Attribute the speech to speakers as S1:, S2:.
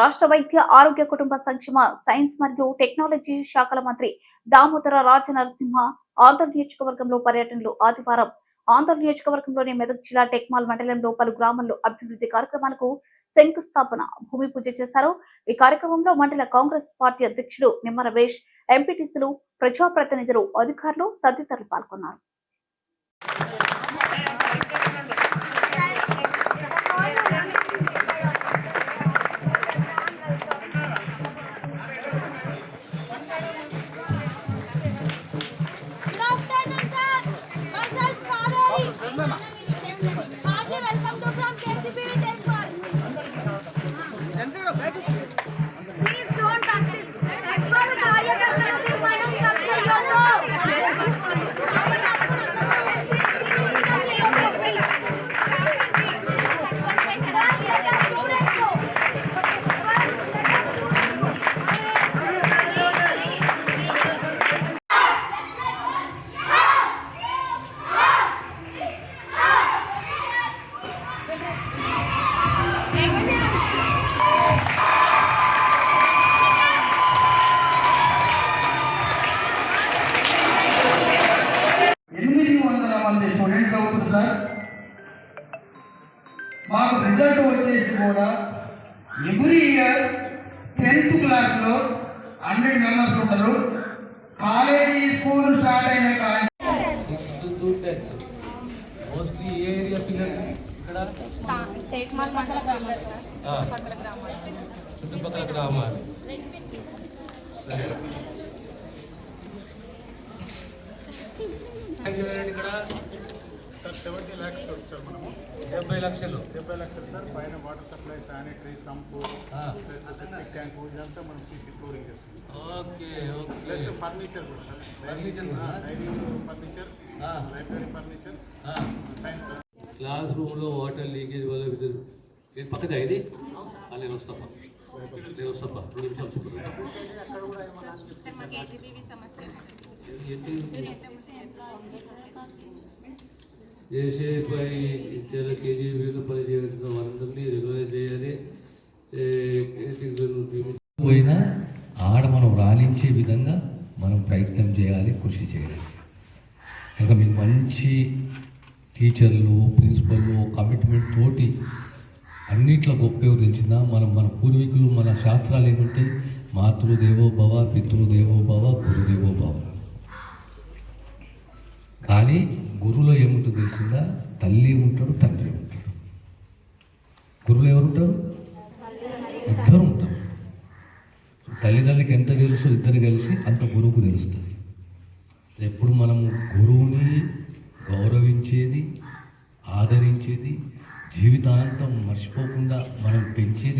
S1: రాష్ట్ర వైద్య ఆరోగ్య కుటుంబ సంక్షేమ సైన్స్ మరియు టెక్నాలజీ శాఖల మంత్రి దామోదర రాజ నరసింహ ఆంధ్ర నియోజకవర్గంలో పర్యటనలు ఆదివారం. ఆంధ్ర నియోజకవర్గంలోని మెదక్ జిల్లా టెక్మాల్ మండలంలో పలు గ్రామాల్లో అభివృద్ధి కార్యక్రమాలకు శంకుస్థాపన భూమి పూజ చేశారు. ఈ కార్యక్రమంలో మండల కాంగ్రెస్ పార్టీ అధ్యక్షుడు నిమ్మ రమేష్ ఎంపీటీసీలు ప్రజాప్రతినిధులు అధికారులు తదితరులు పాల్గొన్నారు.
S2: మంది స్టూడెంట్లు అవుతుంది సార్ మాకు రిజల్ట్ వచ్చేసి కూడా ఎవ్రీ ఇయర్ టెన్త్ క్లాస్లో హండ్రెడ్ మెంబర్స్ ఉంటారు. కాలేజీ స్కూల్ స్టార్ట్ అయిన
S3: మోస్ట్లీ ఏ ఏరియా పిల్లలు? ఇక్కడ? చుట్టుపక్కల గ్రామాలు సరే. ఎంత చూడండి ఇక్కడ
S4: సార్ సెవెంటీ ల్యాక్స్ తోటి సార్ మనము.
S3: డెబ్బై లక్షలు.
S4: డెబ్బై లక్షలు సార్. పైన వాటర్ సప్లై శానిటరీ సంపు
S3: ఆ.
S4: ప్లస్ సెప్టిక్ ట్యాంకు ఇదంతా మనం సీసీ ఫ్లోరింగ్ చేస్తాం.
S3: Okay okay.
S4: ప్లస్ ఫర్నిచర్ కూడా సార్? డైనింగ్ ఫర్నిచర్
S3: ఆ,
S4: లైబ్రరీ ఫర్నిచర్. సైన్స్
S3: క్లాస్ రూమ్లో వాటర్ లీకేజ్ వల్ల విద్యుత్ ఇది పక్కదా ఇది? నేను వస్తాపా నేను వస్తాపా రెండు నిమిషాలు
S5: సార్ మాకు ఏజీబీవీ సమస్య
S3: ఏంటి చేసే రెగ్యులైజ్ చేయాలి.
S6: పోయినా ఆడ మనం రాణించే విధంగా మనం ప్రయత్నం చేయాలి కృషి చేయాలి. ఇంకా మీకు మంచి టీచర్లు ప్రిన్సిపల్లు కమిట్మెంట్ తోటి అన్నిట్లో గొప్ప వివరించిన మనం మన పూర్వీకులు మన శాస్త్రాలు ఏమంటే మాతృదేవో భవ పితృదేవో భవ గురుదేవో భవ కానీ గురువులో ఏముంటుంది తెలిసిందా? తల్లి ఉంటాడు తండ్రి ఉంటాడు గురువులు ఎవరు ఉంటారు ఇద్దరు ఉంటారు తల్లిదండ్రులకి ఎంత తెలుసు? ఇద్దరు కలిసి అంత గురువుకు తెలుస్తుంది. ఎప్పుడు మనము గురువుని గౌరవించేది ఆదరించేది జీవితాంతం మర్చిపోకుండా మనం పెంచేది